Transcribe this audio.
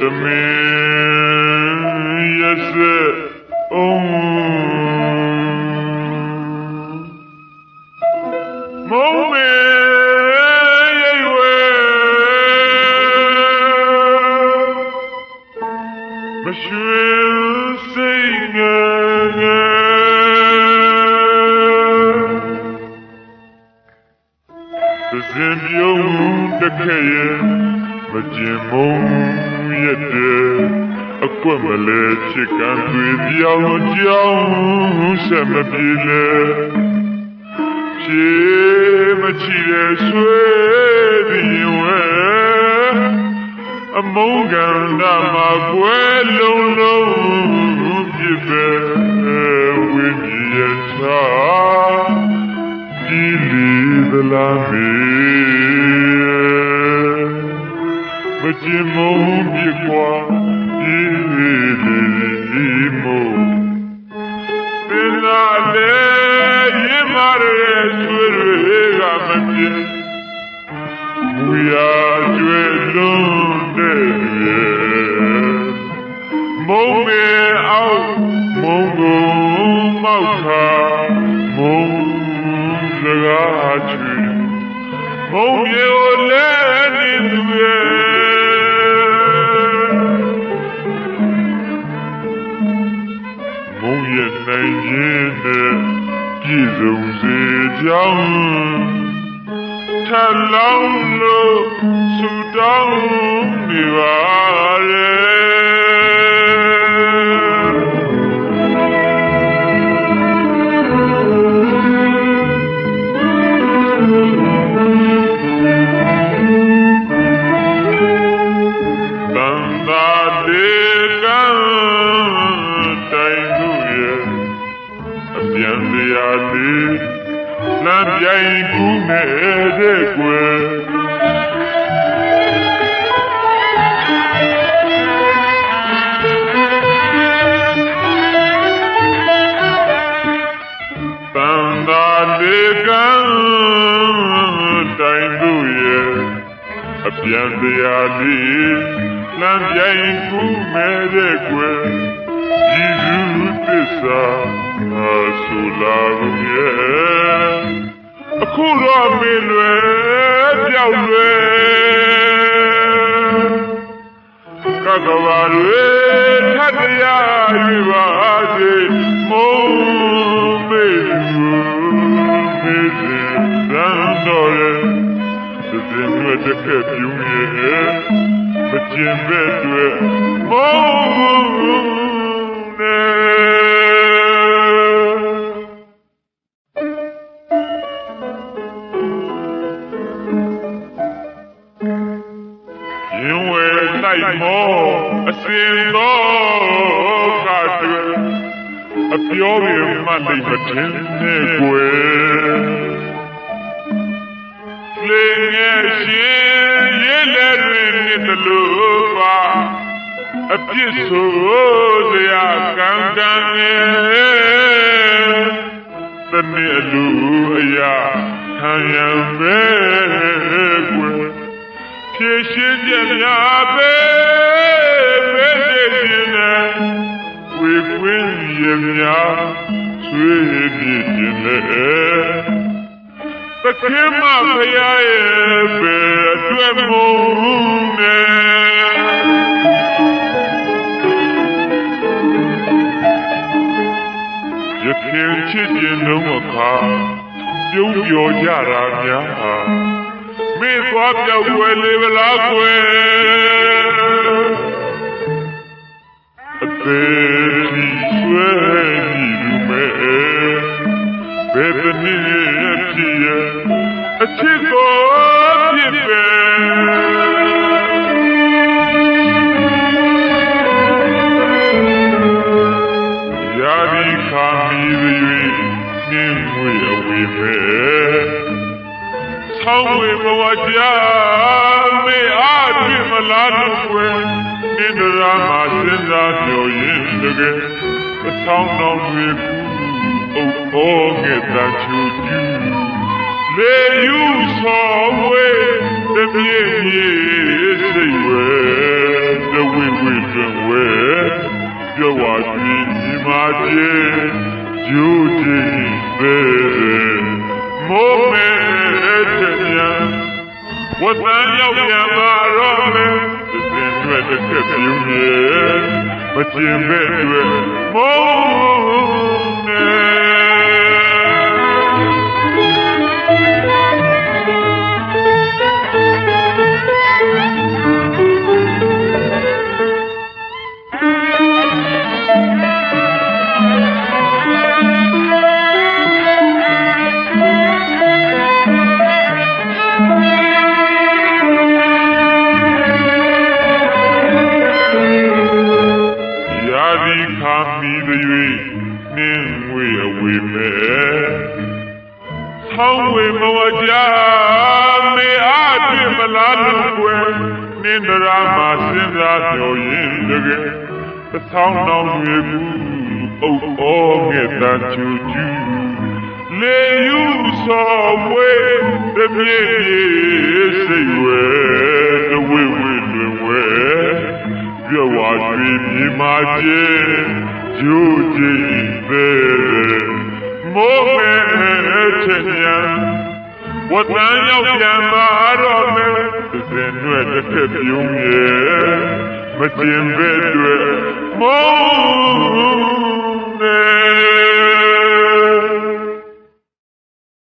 တမင်ရစေအောင် မောင်မေရိတ်ဝဲမရွှေစိတ်ငယ်ငယ်သစင်ပြုံးတခဲရဲ့မကျင်မုံရက်တဲ့အကွက်မလဲချစ်ကံတွေပြောင်းကြောင်းဆက်မပြေလဲဖြေမချီတဲ့ဆွေသည်ဝဲအမုန်းကံနာမှာကွယ်လုံးလုံးပြစ်ပဲဝိညာဉ်ချာဒီလီသလားမေ မကြင် စေကြောင်းထလောင်းလို့ဆူတောင်း နေပါရဲ့တန်တာလေးကံတိုင်သူရဲ့အပြန်တရားလေးလမ်းပြိုင်ကူးနေတဲ့ကွယ်တန်တာလေးကံတိုင်သူရဲ့အပြန်တရားလေးလမ်းပြိုင်ကူးနေတဲ့ကွယ်ဤသူသစ္စာအဆူလာကုန်ရဲ့ အခုတော့မေလွယ်ပြောက်လွယ်ကကဘာတွေထပ်တရားယူပါစေမုံမေလူမေစေသံတော်ရဲ့ဒီမြတ်တဲ့ပြုံးရဲ့မကျင်တဲ့တွေမုံ မောအစင်တော်ကတည်းအပြောပြမှတ်လိမ့်မထင်နဲ့ကွယ်လေငယ်ရှင်ရဲလက်တွင်နေသလိုပါအပြစ်ဆိုစရာကံကံရဲ့တနည်းအလူအရာခံရမယ်ကွယ် ဖြည့်ရှင်းပြများပဲပဲစေခြင်းနဲ့ဝေကွင်းရများဆွေးပြည့်ခြင်းနဲ့သခင်မဖရာရဲ့ပဲအတွက်မုန်းနဲ့ရခင်ချစ်ခြင်းလုံးအခါပြုံးပြောကြတာများဟာ မေသွားပြောက်ွယ်လေဗလားကွယ်အသေးစီဆွဲကြည့်လူမဲဘယ်တနည်းဖြစ်ရဲ့အချစ်ကိုဖြစ်ပဲ င်းဝေဘဝကြာမေအားဖြင့်မလားလို့ကွယ်နိဒရာမှာစဉ်းစားပြောရင်တကယ်အဆောင်တော်တွေကူအု ဝတ်တန်ရောက်ပြန်ပါတော့မယ်ဒီပြင်တွေ့တစ်ခက်ပြုံးမြေမကျင်ပဲတွေ့မိုးနေ နင်းဝေအဝေမဲ့ဆောင်းဝေမဝကြမေအားပြမလားလို့ကွယ်နင်းဒရာမှာစဉ်းစားပြောရင်တကယ်အဆောင်းတော်တွေဘူးအုပ်အောငဲ့တန်ချူချူလေယူစောဝေတပြေပြေစိတ်ဝဲတဝေဝေလွင်ဝဲပြဝါရွှေမြေမာချင်း ကျိုးကြည်ပဲမိုးမဲချင်ညာဝတ်တန်ရောက်ပြန်ပါတော့မယ်သင်ရွယ်တစ်ခက်ပြုံးရဲ့မကျင်ပဲတွေ့မိုးနေ